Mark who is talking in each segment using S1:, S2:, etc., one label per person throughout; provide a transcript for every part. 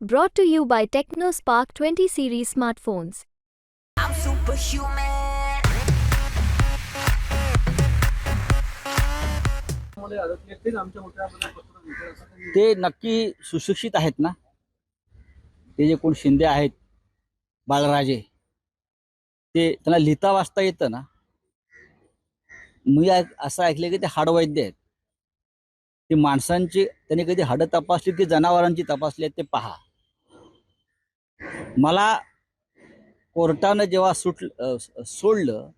S1: Brought to you by TechnoSpark 20 series smartphones.
S2: I'm superhuman.
S3: ते नक्की सुशिक्षित आहेत ना? ते जे कोण शिंदे आहेत बाळराजे ते त्यांना लिहिता वाचता येतं ना? मी असं ऐकलं की ते हाडवैद्य आहेत. ते माणसांची त्यांनी कधी हाडं तपासली की जनावरांची तपासली आहेत ते पहा. मला कोर्टानं जेव्हा सुट सोडलं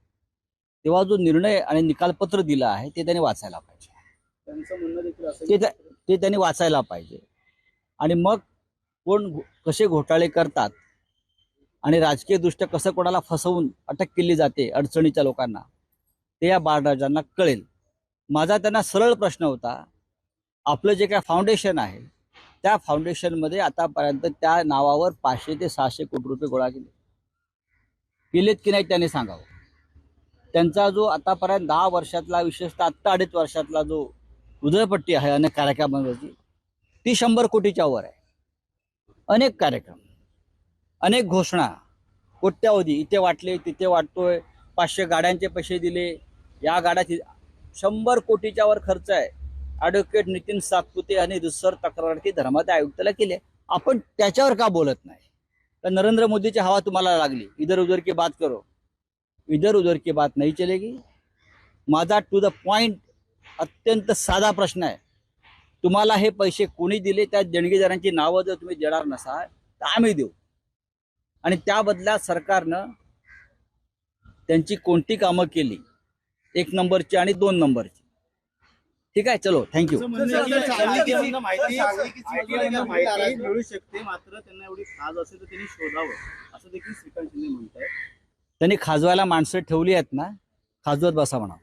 S3: तेव्हा जो निर्णय आणि निकालपत्र दिलं आहे ते त्यांनी वाचायला पाहिजे. ते त्या- ते त्यांनी वाचायला पाहिजे. आणि मग कोण कसे घोटाळे करतात आणि राजकीयदृष्ट्या कसं कोणाला फसवून अटक केली जाते अडचणीच्या लोकांना ते या बाळराजांना कळेल. माझा त्यांना सरळ प्रश्न होता आपलं जे काय फाउंडेशन आहे त्या फाउंडेशनमध्ये आतापर्यंत त्या नावावर पाचशे ते सहाशे कोटी रुपये गोळा केले. केलेत की नाही त्याने सांगावं. त्यांचा जो आतापर्यंत दहा वर्षातला विशेषतः आत्ता अडीच वर्षातला जो उदयपट्टी आहे अनेक कार्यक्रमांवरची ती शंभर कोटीच्या वर आहे. अनेक कार्यक्रम अनेक घोषणा कोट्यावधी इथे वाटले तिथे वाटतोय पाचशे गाड्यांचे पैसे दिले या गाड्याची शंभर कोटीच्या वर खर्च आहे. ॲडव्होकेट नितीन सातपुते आणि रिसर तक्रारती धर्मादाय आयुक्ताला केले. आपण त्याच्यावर का बोलत नाही? तर नरेंद्र मोदीची हवा तुम्हाला लागली. इधर उधर की बात करो. इधर उधर की बात नाही चलेगी. माझा टू द पॉइंट अत्यंत साधा प्रश्न आहे. तुम्हाला हे पैसे कोणी दिले? त्या देणगीदारांची नावं जर तुम्ही देणार नसाल तर आम्ही देऊ. आणि त्या बदल्यात सरकारनं त्यांची कोणती कामं केली? एक नंबरची आणि दोन नंबरची. ठीक आहे चलो थँक्यू
S4: माहिती मिळू शकते मात्र त्यांना एवढी खाज असेल तर त्यांनी शोधावं. असं देखील श्रीकांत शिंदे
S3: त्यांनी खाजवायला माणसं ठेवली आहेत ना खाजवत बसा म्हणा